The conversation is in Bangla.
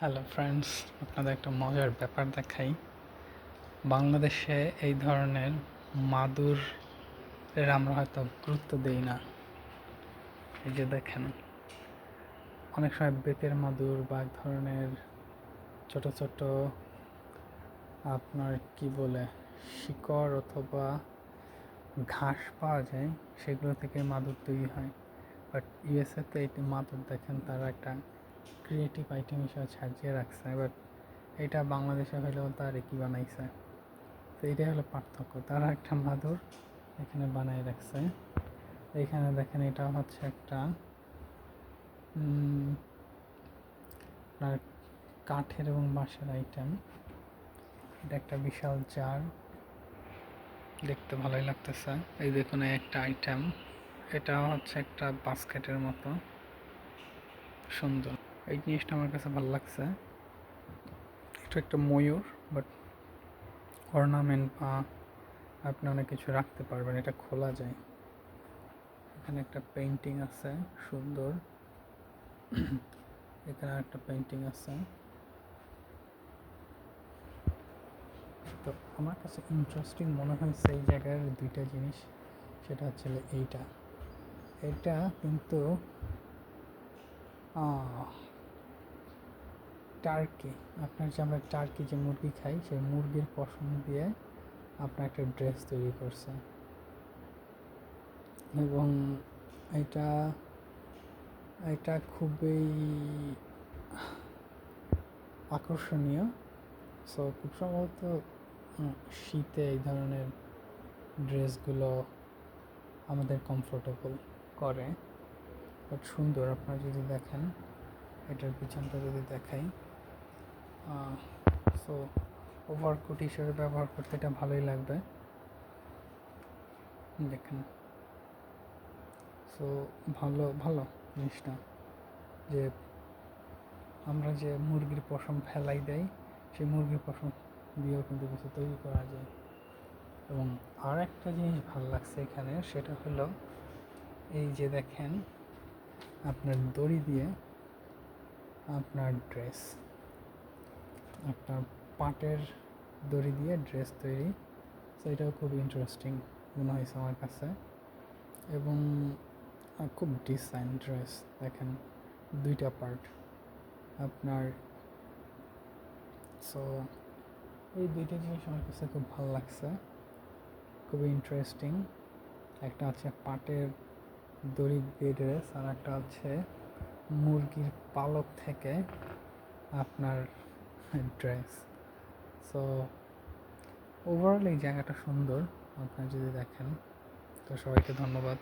হ্যালো ফ্রেন্ডস আপনাদের একটা মজার ব্যাপার দেখাই। বাংলাদেশে এই ধরনের মাদুর আমরা হয়তো গুরুত্ব দেই না। এই যে দেখেন, অনেক সময় বেতের মাদুর বা এক ধরনের ছোট ছোট, আপনার কি বলে, শিকড় অথবা ঘাস পাওয়া যায়, সেগুলো থেকে মাদুর তৈরি হয়। বাট ইউএসএতে এটি মাদুর দেখেন, তারা একটা ক্রিয়েটিভ আইটেম হিসেবে সাজিয়ে রাখছে বাট এটা বাংলাদেশে হলেও তার কি বানাইছে। তো এটাই হলো পার্থক্য। তারা একটা মাদুর এখানে বানাই রাখছে। এখানে দেখেন এটা হচ্ছে একটা কাঠের এবং বাঁশের আইটেম এটা একটা বিশাল জার। দেখতে ভালোই লাগতেছে। এই দেখুন একটা আইটেম এটা হচ্ছে একটা বাস্কেটের মতো। সুন্দর। এই জিনিসটা আমার কাছে ভালো লাগছে। এটা একটা ময়ূর বাট অর্নামেন্ট বা আপনি অনেক কিছু রাখতে পারবেন, এটা খোলা যায়। এখানে একটা পেন্টিং আছে, সুন্দর। এখানে একটা পেন্টিং আছে। তো আমার কাছে ইন্টারেস্টিং মনে হয়েছে এই জায়গার দুইটা জিনিস, সেটা হচ্ছে এইটা। এটা কিন্তু টার্কি আপনার যে আমরা টার্কি যে মুরগি খাই, সেই মুরগির পশম দিয়ে আপনার একটা ড্রেস তৈরি করছে। এবং এটা এটা খুবই আকর্ষণীয়। সো খুব সম্ভবত শীতে এই ধরনের ড্রেসগুলো আমাদের কমফোর্টেবল করে। বাট সুন্দর, আপনারা যদি দেখেন, এটার পিছনটা যদি দেখাই। সো ওভারকোট হিসেবে ব্যবহার করতে এটা ভালোই লাগবে। দেখেন। সো ভালো ভালো জিনিসটা যে আমরা যে মুরগির পশম ফেলাই দেয় সেই মুরগির পশম দিয়েও কিন্তু কিছু তৈরি করা যায়। এবং আর একটা জিনিস ভালো লাগছে এখানে, সেটা হলো এই যে দেখেন, আপনার দড়ি দিয়ে আপনার ড্রেস আপনার পাটের দড়ি দিয়ে ড্রেস তৈরি। সো এটাও খুব ইন্টারেস্টিং মনে হয়েছে আমার কাছে। এবং খুব ডিজাইন ড্রেস দেখেন, দুইটা পার্ট আপনার সো এই দুইটা জিনিস আমার কাছে খুব ভালো লাগছে। খুবই ইন্টারেস্টিং একটা হচ্ছে পাটের দড়ি দিয়ে ড্রেস আর একটা হচ্ছে মুরগির পালক থেকে আপনার ড্রেস সো ওভারঅল এই জায়গাটা সুন্দর আপনারা যদি দেখেন তো সবাইকে ধন্যবাদ।